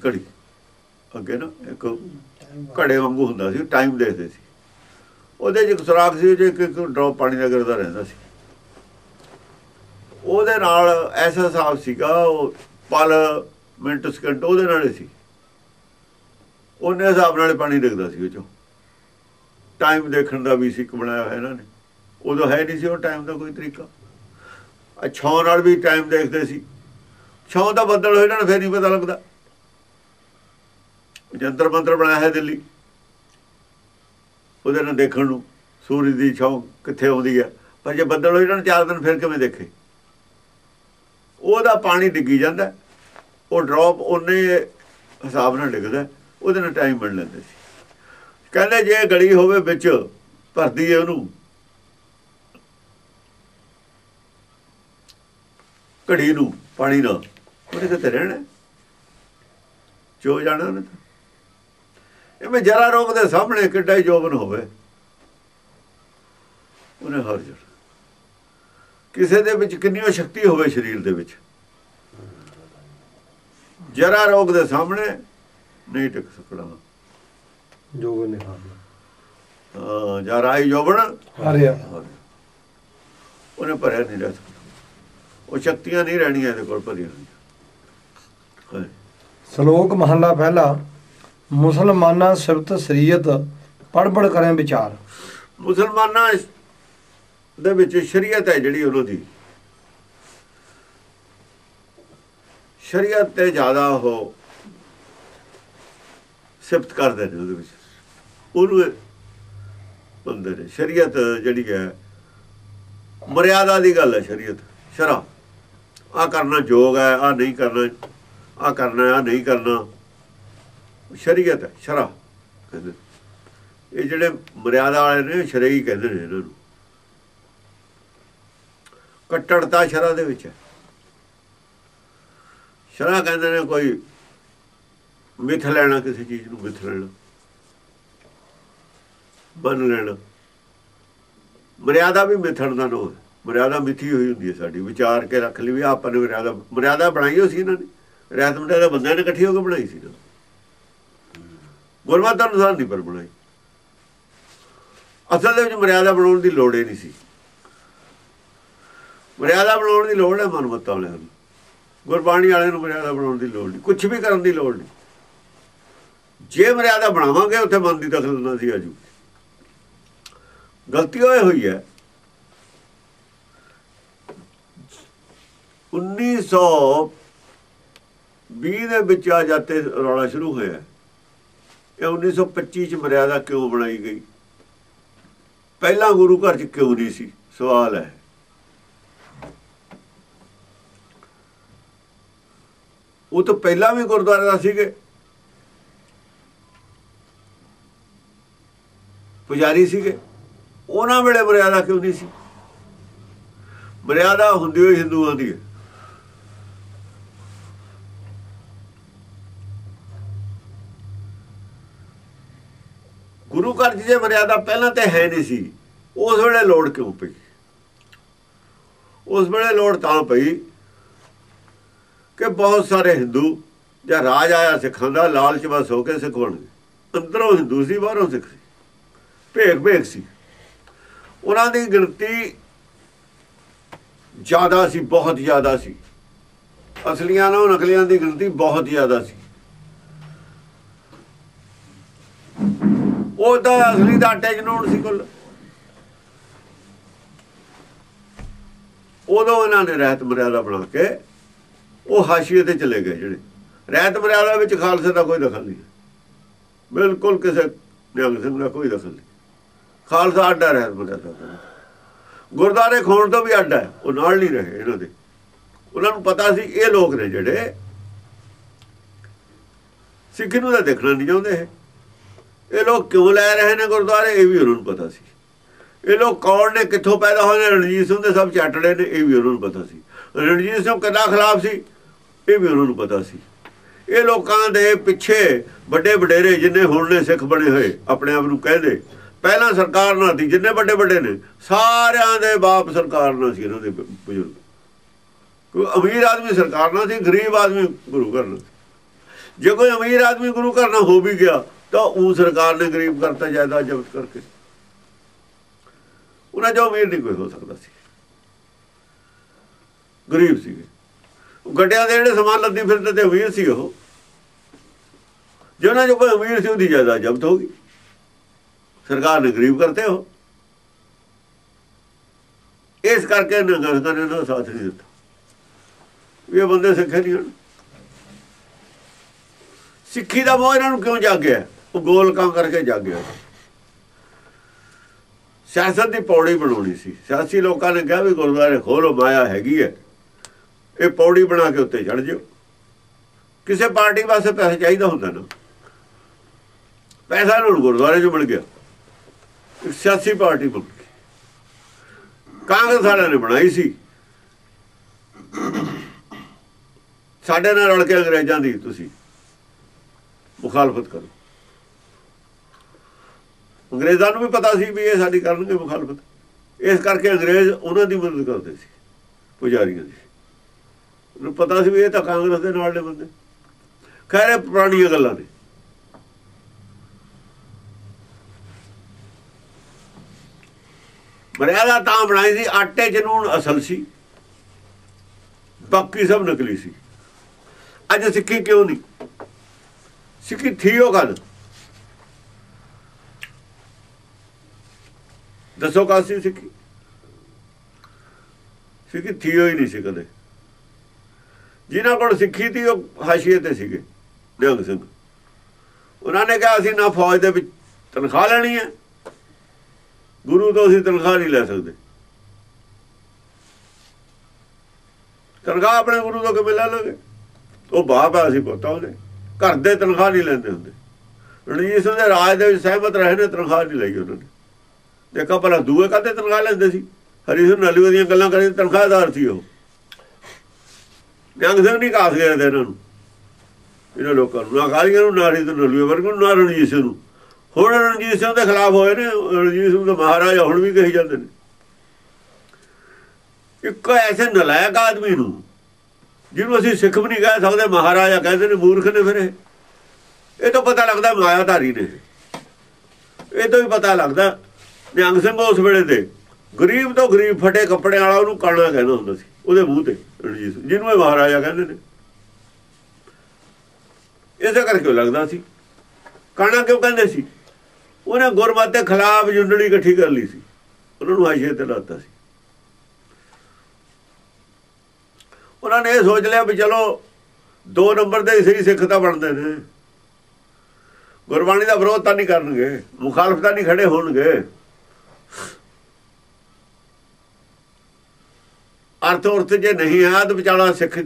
ਘੜੀ। ਅੱਗੇ ਨਾ ਇੱਕ ਘੜੇ ਵਾਂਗੂ ਹੁੰਦਾ ਸੀ ਟਾਈਮ ਦੇਖਦੇ ਸੀ। ਉਹਦੇ 'ਚ ਇੱਕ ਸੁਰਾਖ ਸੀ ਜੇ ਇੱਕ ਇੱਕ ਡ੍ਰੌਪ ਪਾਣੀ ਦਾ ਗਿਰਦਾ ਰਹਿੰਦਾ ਸੀ। ਉਹਦੇ ਨਾਲ ਐਸਾ ਹਿਸਾਬ ਸੀਗਾ, ਉਹ ਪਲ, ਮਿੰਟ, ਸਕਿੰਟ ਉਹਦੇ ਨਾਲ ਸੀ। ਉਹਨੇ ਹਿਸਾਬ ਨਾਲ ਪਾਣੀ ਡਿੱਗਦਾ ਸੀ ਉਹ ਚੋਂ ਟਾਈਮ ਦੇਖਣ ਦਾ ਵੀ ਸਿੱਕ ਬਣਾਇਆ ਹੋਇਆ ਇਹਨਾਂ ਨੇ। ਉਦੋਂ ਹੈ ਨਹੀਂ ਸੀ ਉਹ ਟਾਈਮ ਦਾ ਕੋਈ ਤਰੀਕਾ। ਛਾਂ ਨਾਲ ਵੀ ਟਾਈਮ ਦੇਖਦੇ ਸੀ। ਛਾਂ ਦਾ ਬੱਦਲ ਹੋਏ ਇਹਨਾਂ ਨੂੰ ਫੇਰ ਨਹੀਂ ਪਤਾ ਲੱਗਦਾ। ਜੰਤਰ ਮੰਤਰ ਬਣਾਇਆ ਹੈ ਦਿੱਲੀ। ਉਹਦੇ ਨਾਲ ਦੇਖਣ ਨੂੰ ਸੂਰਜ ਦੀ ਛਾਂ ਕਿੱਥੇ ਆਉਂਦੀ ਹੈ ਪਰ ਜੇ ਬੱਦਲ ਹੋਏ ਇਹਨਾਂ ਚਾਰ ਦਿਨ ਫਿਰ ਕਿਵੇਂ ਦੇਖੇ? ਉਹਦਾ ਪਾਣੀ ਡਿੱਗੀ ਜਾਂਦਾ। ਉਹ ਡ੍ਰੌਪ ਉਹਨੇ ਹਿਸਾਬ ਨਾਲ ਡਿੱਗਦਾ। ਉਹਦੇ ਨਾਲ ਟਾਈਮ ਬਣ ਲੈਂਦੇ ਸੀ। ਕਹਿੰਦੇ ਜੇ ਗਲੀ ਹੋਵੇ ਵਿੱਚ, ਭਰਦੀ ਹੈ ਉਹਨੂੰ। ਘੜੀ ਨੂੰ ਪਾਣੀ ਨਾਲ। ਉਹਦੇ ਕਿਤੇ ਰਹਿਣਾ? ਜੋ ਜਾਣਾ ਉਹਨੇ ਤਾਂ। ਇਹ ਜਰਾ ਰੋਗ ਦੇ ਸਾਹਮਣੇ ਕਿੱਡਾ ਹੀ ਜੋਬਨ ਹੋਵੇ ਉਹਨੇ ਹਰ ਜਰ ਕਿਸੇ ਦੇ ਵਿੱਚ ਕਿੰਨੀ ਸ਼ਕਤੀ ਹੋਵੇ ਸਰੀਰ ਦੇ ਵਿੱਚ। ਜਰਾ ਰੋਗ ਦੇ ਸਾਹਮਣੇ ਨਹੀਂ ਟਿਕ ਸਕਣਾ। ਜੋਗ ਨੇ ਖਾ ਹਾਂ ਜਰਾ ਹੀ ਜੋਬਨ ਹਾਰਿਆ। ਉਹਨੇ ਭਰਿਆ ਨਹੀਂ ਰਹਿ ਸਕਦਾ। ਉਹ ਸ਼ਕਤੀਆਂ ਨਹੀਂ ਰਹਿਣੀਆਂ ਇਹਦੇ ਕੋਲ ਭਰੀਆਂ ਸ਼ਲੋਕ ਮਹਲਾ ਪਹਿਲਾ। ਮੁਸਲਮਾਨਾਂ ਸਿਫਤ ਸ਼ਰੀਅਤ ਪੜ ਪੜ ਕਰੇ ਵਿਚਾਰ। ਮੁਸਲਮਾਨਾਂ ਦੇ ਵਿੱਚ ਸ਼ਰੀਅਤ ਹੈ ਜਿਹੜੀ ਉਹਨਾਂ ਦੀ। ਸ਼ਰੀਅਤ ਤੇ ਜ਼ਿਆਦਾ ਉਹ ਸਿਫਤ ਕਰਦੇ ਨੇ ਉਹਦੇ ਵਿੱਚ। ਉਹਨੂੰ ਬੰਦੇ ਨੇ ਸ਼ਰੀਅਤ ਜਿਹੜੀ ਹੈ, ਮਰਿਆਦਾ ਦੀ ਗੱਲ ਹੈ ਸ਼ਰੀਅਤ। ਸ਼ਰਾ ਆ ਕਰਨਾ ਯੋਗ ਹੈ ਆ ਨਹੀਂ ਕਰਨਾ ਆ ਕਰਨਾ ਆ ਨਹੀਂ ਕਰਨਾ। ਸ਼ਰੀਅਤ ਹੈ ਸ਼ਰਾ ਕਹਿੰਦੇ। ਇਹ ਜਿਹੜੇ ਮਰਿਆਦਾ ਵਾਲੇ ਨੇ ਸ਼ਰਈ ਕਹਿੰਦੇ ਨੇ ਇਹਨਾਂ ਨੂੰ। ਕੱਟੜਤਾ ਸ਼ਰਾ ਦੇ ਵਿੱਚ ਹੈ। ਸ਼ਰਾ ਕਹਿੰਦੇ ਨੇ ਕੋਈ ਮਿੱਥ ਲੈਣਾ, ਕਿਸੇ ਚੀਜ਼ ਨੂੰ ਮਿੱਥ ਲੈਣਾ। ਬਨ ਲੈਣਾ। ਮਰਿਆਦਾ ਵੀ ਮਿੱਥਣ ਦਾ ਨੋ ਮਰਿਆਦਾ ਮਿੱਥੀ ਹੋਈ ਹੁੰਦੀ ਹੈ ਸਾਡੀ। ਵਿਚਾਰ ਕੇ ਰੱਖ ਲਈ ਵੀ ਆਪਾਂ ਨੇ ਮਰਿਆਦਾ ਮਰਿਆਦਾ ਬਣਾਈ ਹੋ ਸੀ ਇਹਨਾਂ ਨੇ। ਰਹਿਤ ਮਰਿਆਦਾ ਬੰਦਿਆਂ ਨੇ ਇਕੱਠੀ ਹੋ ਕੇ ਬਣਾਈ ਸੀ ਨਾ। ਗੁਰਮਤਿ ਅਨੁਸਾਰ ਨਹੀਂ ਪਰ ਬਣਾਈ। ਅਸਲ ਦੇ ਵਿੱਚ ਮਰਿਆਦਾ ਬਣਾਉਣ ਦੀ ਲੋੜ ਹੀ ਨਹੀਂ ਸੀ। ਮਰਿਆਦਾ ਬਣਾਉਣ ਦੀ ਲੋੜ ਹੈ ਮਨਮਤਾਂ ਵਾਲਿਆਂ ਨੂੰ। ਗੁਰਬਾਣੀ ਵਾਲਿਆਂ ਨੂੰ ਮਰਿਆਦਾ ਬਣਾਉਣ ਦੀ ਲੋੜ ਨਹੀਂ ਕੁਝ ਵੀ ਕਰਨ ਦੀ ਲੋੜ ਨਹੀਂ। ਜੇ ਮਰਿਆਦਾ ਬਣਾਵਾਂਗੇ, ਉੱਥੇ ਮਨ ਦੀ ਦਖਲ ਨਾ ਸੀ ਆਜੂ। ਗਲਤੀ ਹੋਈ ਹੋਈ ਹੈ 1920 ਦੇ ਵਿੱਚ ਆ ਜਾਤੇ ਰੌਲਾ ਸ਼ੁਰੂ ਹੋਇਆ। ਇਹ 1925 ਚ ਮਰਿਆਦਾ ਕਿਉਂ ਬਣਾਈ ਗਈ? ਪਹਿਲਾਂ ਗੁਰੂ ਘਰ ਚ ਕਿਉਂ ਨਹੀਂ ਸੀ? ਸਵਾਲ ਹੈ। ਉਹ ਤਾਂ ਪਹਿਲਾਂ ਵੀ ਗੁਰਦੁਆਰੇ ਦਾ ਸੀਗੇ। ਪੁਜਾਰੀ ਸੀਗੇ। ਉਹਨਾਂ ਵੇਲੇ ਮਰਿਆਦਾ ਕਿਉਂ ਨਹੀਂ ਸੀ? ਮਰਿਆਦਾ ਹੁੰਦੀ ਹੋਈ ਹਿੰਦੂਆਂ ਦੀ ਹੈ। ਗੁਰੂ ਘਰ 'ਚ ਜੇ ਮਰਿਆਦਾ ਪਹਿਲਾਂ ਤੇ ਹੈ ਨਹੀਂ ਸੀ, ਉਸ ਵੇਲੇ ਲੋੜ ਕਿਉਂ ਪਈ? ਉਸ ਵੇਲੇ ਲੋੜ ਤਾਂ ਪਈ ਕਿ ਬਹੁਤ ਸਾਰੇ ਹਿੰਦੂ ਜਾਂ ਰਾਜ ਆਇਆ ਸਿੱਖਾਂ ਦਾ ਲਾਲਚ ਬਸ ਹੋ ਕੇ ਸਿੱਖ ਬਣ ਗਏ ਅੰਦਰੋਂ ਹਿੰਦੂ ਸੀ, ਬਾਹਰੋਂ ਸਿੱਖ ਸੀ। ਭੇਖ ਭੇਖ ਸੀ। ਉਹਨਾਂ ਦੀ ਗਿਣਤੀ ਜ਼ਿਆਦਾ ਸੀ, ਬਹੁਤ ਜ਼ਿਆਦਾ ਸੀ। ਅਸਲੀਆਂ ਨਾਲੋਂ ਨਕਲੀਆਂ ਦੀ ਗਿਣਤੀ ਬਹੁਤ ਜ਼ਿਆਦਾ ਸੀ। ਉਹਦਾ ਅਸਲੀ ਦਾ ਆਟੇ ਜਨੂਨ ਸੀ ਕੁੱਲ। ਉਦੋਂ ਇਹਨਾਂ ਨੇ ਰਹਿਤ ਮਰਿਆਦਾ ਬਣਾ ਕੇ ਉਹ ਹਾਸ਼ੀਏ ਤੇ ਚਲੇ ਗਏ ਜਿਹੜੇ। ਰਹਿਤ ਮਰਿਆਦਾ ਵਿੱਚ ਖਾਲਸੇ ਦਾ ਕੋਈ ਦਖਲ ਨਹੀਂ। ਬਿਲਕੁਲ ਕਿਸੇ ਨਿਹੰਗ ਸਿੰਘ ਦਾ ਕੋਈ ਦਖਲ ਨਹੀਂ। ਖਾਲਸਾ ਅੱਡਾ ਰਹਿਤ ਮਰਿਆਦਾ ਦਾ। ਗੁਰਦਾਰੇ ਖੋਣ ਤੋਂ ਵੀ ਅੱਡਾ ਉਹ ਨਾਲ ਨਹੀਂ ਰਹੇ ਇਹਨਾਂ ਦੇ। ਉਹਨਾਂ ਨੂੰ ਪਤਾ ਸੀ ਇਹ ਲੋਕ ਨੇ ਜਿਹੜੇ ਸਿੱਖ ਨੂੰ ਤਾਂ ਦੇਖਣਾ ਨਹੀਂ ਚਾਹੁੰਦੇ ਇਹ ਲੋਕ ਕਿਉਂ ਲੈ ਰਹੇ ਨੇ ਗੁਰਦੁਆਰੇ? ਇਹ ਵੀ ਉਹਨਾਂ ਨੂੰ ਪਤਾ ਸੀ। ਇਹ ਲੋਕ ਕੌਣ ਨੇ? ਕਿੱਥੋਂ ਪੈਦਾ ਹੋਏ ਨੇ? ਰਣਜੀਤ ਸਿੰਘ ਦੇ ਸਭ ਚਾਟੜੇ ਨੇ। ਇਹ ਵੀ ਉਹਨਾਂ ਨੂੰ ਪਤਾ ਸੀ। ਰਣਜੀਤ ਸਿੰਘ ਕਦਾ ਖਿਲਾਫ ਸੀ? ਇਹ ਵੀ ਉਹਨਾਂ ਨੂੰ ਪਤਾ ਸੀ। ਇਹ ਲੋਕਾਂ ਦੇ ਪਿੱਛੇ ਵੱਡੇ ਵਡੇਰੇ ਜਿੰਨੇ ਹੁਣ ਨੇ ਸਿੱਖ ਬਣੇ ਹੋਏ, ਆਪਣੇ ਆਪ ਨੂੰ ਕਹਿੰਦੇ, ਪਹਿਲਾਂ ਸਰਕਾਰ ਨਾਲ ਸੀ, ਜਿੰਨੇ ਵੱਡੇ ਵੱਡੇ ਨੇ, ਸਾਰਿਆਂ ਦੇ ਬਾਪ ਸਰਕਾਰ ਨਾਲ ਸੀ ਇਹਨਾਂ ਦੇ ਬਜ਼ੁਰਗ। ਕੋਈ ਅਮੀਰ ਆਦਮੀ ਸਰਕਾਰ ਨਾਲ ਸੀ, ਗਰੀਬ ਆਦਮੀ ਗੁਰੂ ਘਰ ਨਾਲ ਜੇ ਕੋਈ ਅਮੀਰ ਆਦਮੀ ਗੁਰੂ ਘਰ ਨਾ ਹੋ ਵੀ ਗਿਆ ਤਾਂ ਉਹ ਸਰਕਾਰ ਨੇ ਗਰੀਬ ਕਰਤਾ ਜਾਇਦਾਦ ਜ਼ਬਤ ਕਰਕੇ। ਉਹਨਾਂ ਜੋ ਅਮੀਰ ਨਹੀਂ ਕੋਈ ਹੋ ਸਕਦਾ ਸੀ। ਗਰੀਬ ਸੀਗੇ। ਗੱਡਿਆਂ ਦੇ ਜਿਹੜੇ ਸਮਾਨ ਲੱਦੀ ਫਿਰਦੇ ਤੇ ਅਮੀਰ ਸੀ ਉਹ। ਜਿਹਨਾਂ ਜੋ ਕੋਈ ਅਮੀਰ ਸੀ, ਉਹਦੀ ਜਾਇਦਾਦ ਜ਼ਬਤ ਹੋ ਗਈ। ਸਰਕਾਰ ਨੇ ਗਰੀਬ ਕਰਤੇ ਹੋ ਇਸ ਕਰਕੇ ਨਗਰ ਨੇ ਨਾ ਸਾਥ ਨਹੀਂ ਦਿੱਤਾ। ਵੀ ਇਹ ਬੰਦੇ ਸਿੱਖੇ ਨਹੀਂ ਹਨ। ਸਿੱਖੀ ਦਾ ਮੋਹ ਇਹਨਾਂ ਨੂੰ ਕਿਉਂ ਜਾਗਿਆ? ਉਹ ਗੋਲ ਕਾਂ ਕਰਕੇ ਜਾਗਿਆ ਸਿਆਸਤ ਦੀ ਪੌੜੀ ਬਣਾਉਣੀ ਸੀ। ਸਿਆਸੀ ਲੋਕਾਂ ਨੇ ਕਿਹਾ ਵੀ ਗੁਰਦੁਆਰੇ ਖੋਲੋ, ਮਾਇਆ ਹੈਗੀ ਹੈ। ਇਹ ਪੌੜੀ ਬਣਾ ਕੇ ਉੱਤੇ ਚੜ ਜਿਓ। ਕਿਸੇ ਪਾਰਟੀ ਵਾਸਤੇ ਪੈਸਾ ਚਾਹੀਦਾ ਹੁੰਦਾ ਨਾ। ਪੈਸਾ ਨੂੰ ਗੁਰਦੁਆਰੇ 'ਚ ਮਿਲ ਗਿਆ। ਸਿਆਸੀ ਪਾਰਟੀ ਬਣ ਗਈ। ਕਾਂਗਰਸ ਵਾਲਿਆਂ ਨੇ ਬਣਾਈ ਸੀ। ਸਾਡੇ ਨਾਲ ਰਲ ਕੇ ਅੰਗਰੇਜ਼ਾਂ ਦੀ ਤੁਸੀਂ ਮੁਖਾਲਫਤ ਕਰੋ। ਅੰਗਰੇਜ਼ਾਂ ਨੂੰ ਵੀ ਪਤਾ ਸੀ ਵੀ ਇਹ ਸਾਡੀ ਕਰਨਗੇ ਮੁਖਾਲਫਤ। ਇਸ ਕਰਕੇ ਅੰਗਰੇਜ਼ ਉਹਨਾਂ ਦੀ ਮਦਦ ਕਰਦੇ ਸੀ, ਪੁਜਾਰੀਆਂ ਦੀ। ਉਹਨੂੰ ਪਤਾ ਸੀ ਵੀ ਇਹ ਤਾਂ ਕਾਂਗਰਸ ਦੇ ਨਾਲ ਦੇ ਬੰਦੇ। ਖੈਰ, ਇਹ ਪੁਰਾਣੀਆਂ ਗੱਲਾਂ ਨੇ। ਮਰਿਆਦਾ ਤਾਂ ਬਣਾਈ ਸੀ, ਆਟੇ ਚ ਨੂਣ ਅਸਲ ਸੀ। ਬਾਕੀ ਸਭ ਨਕਲੀ ਸੀ। ਅੱਜ ਸਿੱਖੀ ਕਿਉਂ ਨਹੀਂ? ਸਿੱਖੀ ਥੀ ਉਹ ਗੱਲ। ਦੱਸੋ ਕਾਸੀ ਸਿੱਖੀ? ਸਿੱਖੀ ਥੀ ਹੀ ਨਹੀਂ ਸੀ ਕਦੇ। ਜਿਨ੍ਹਾਂ ਕੋਲ ਸਿੱਖੀ ਤੀ ਉਹ ਹਾਸ਼ੀਏ ਤੇ ਸੀਗੇ, ਨਿਹੰਗ ਸਿੰਘ। ਉਹਨਾਂ ਨੇ ਕਿਹਾ, ਅਸੀਂ ਨਾ ਫੌਜ ਦੇ ਵਿੱਚ ਤਨਖਾਹ ਲੈਣੀ ਹੈ। ਗੁਰੂ ਤੋਂ ਅਸੀਂ ਤਨਖਾਹ ਨਹੀਂ ਲੈ ਸਕਦੇ। ਤਨਖਾਹ ਆਪਣੇ ਗੁਰੂ ਤੋਂ ਕਿਵੇਂ ਲੈ ਲਓਗੇ? ਉਹ ਬਾਪ ਆ ਅਸੀਂ ਪੁੱਤਾਂ ਉਹਦੇ। ਘਰ ਦੇ ਤਨਖਾਹ ਨਹੀਂ ਲੈਂਦੇ ਹੁੰਦੇ। ਰਣਜੀਤ ਸਿੰਘ ਦੇ ਰਾਜ ਦੇ ਵਿੱਚ ਸਹਿਮਤ ਰਹੇ ਨੇ, ਤਨਖਾਹ ਨਹੀਂ ਲਈ ਉਹਨਾਂ ਨੇ। ਦੇਖਾ ਭਲਾ ਦੂਏ ਕਾਹਦੇ ਤਨਖਾਹ ਲੈਂਦੇ ਸੀ? ਹਰੀ ਸਿੰਘ ਨਲੂਏ ਦੀਆਂ ਗੱਲਾਂ ਕਰੇ ਤਨਖਾਹਦਾਰ ਸੀ ਉਹ। ਜੰਗ ਸਿੰਘ ਨਹੀਂ ਕਾਸ ਗਏ ਤੇ ਇਹਨਾਂ ਨੂੰ। ਇਹਨਾਂ ਲੋਕਾਂ ਨੂੰ ਨਾ ਕਾਲੀਆਂ ਨੂੰ, ਨਾ ਹਰੀ ਸਿੰਘ ਨਲੂਏ ਵਰਗ ਨੂੰ, ਨਾ ਰਣਜੀਤ ਸਿੰਘ ਨੂੰ। ਹੁਣ ਰਣਜੀਤ ਸਿੰਘ ਦੇ ਖਿਲਾਫ ਹੋਏ ਨੇ, ਰਣਜੀਤ ਸਿੰਘ ਦਾ ਮਹਾਰਾਜਾ ਹੁਣ ਵੀ ਕਹੀ ਜਾਂਦੇ ਨੇ। ਇੱਕ ਐਸੇ ਨਲਾਇਕ ਆਦਮੀ ਨੂੰ, ਜਿਹਨੂੰ ਅਸੀਂ ਸਿੱਖ ਵੀ ਨਹੀਂ ਕਹਿ ਸਕਦੇ, ਮਹਾਰਾਜਾ ਕਹਿੰਦੇ ਨੇ ਮੂਰਖ ਨੇ ਫਿਰ ਇਹ। ਇਹ ਤਾਂ ਪਤਾ ਲੱਗਦਾ ਮਾਇਆਧਾਰੀ ਨੇ। ਇਹ ਤੋਂ ਵੀ ਪਤਾ ਲੱਗਦਾ ਨਿਹੰਗ ਸਿੰਘ ਉਸ ਵੇਲੇ ਦੇ, ਗਰੀਬ ਤੋਂ ਗਰੀਬ ਫਟੇ ਕੱਪੜੇ ਵਾਲਾ ਉਹਨੂੰ ਕਾਣਾ ਕਹਿੰਦਾ ਹੁੰਦਾ ਸੀ, ਉਹਦੇ ਮੂੰਹ ਤੇ ਰਣਜੀਤ ਜਿਹਨੂੰ ਇਹ ਮਹਾਰਾਜਾ ਕਹਿੰਦੇ ਨੇ। ਇਸੇ ਕਰਕੇ ਉਹ ਲੱਗਦਾ ਸੀ। ਕਾਣਾ ਕਿਉਂ ਕਹਿੰਦੇ ਸੀ? ਉਹਨੇ ਗੁਰਮਤਿ ਦੇ ਖਿਲਾਫ ਜੁੰਡਲੀ ਇਕੱਠੀ ਕਰ ਲਈ ਸੀ। ਉਹਨਾਂ ਨੂੰ ਹਾਸ਼ੀਏ ਤੇ ਲਾਤਾ ਸੀ। ਉਹਨਾਂ ਨੇ ਇਹ ਸੋਚ ਲਿਆ ਵੀ ਚਲੋ, ਦੋ ਨੰਬਰ ਦੇ ਸਹੀ ਸਿੱਖ ਤਾਂ ਬਣਦੇ ਨੇ। ਗੁਰਬਾਣੀ ਦਾ ਵਿਰੋਧ ਤਾਂ ਨਹੀਂ ਕਰਨਗੇ, ਮੁਖਾਲਫ ਤਾਂ ਨਹੀਂ ਖੜੇ ਹੋਣਗੇ। ਅਰਥ ਉਰਥ ਜੇ ਨਹੀਂ ਆ ਤਾਂ ਵਿਚਾਲਾ ਸਿੱਖ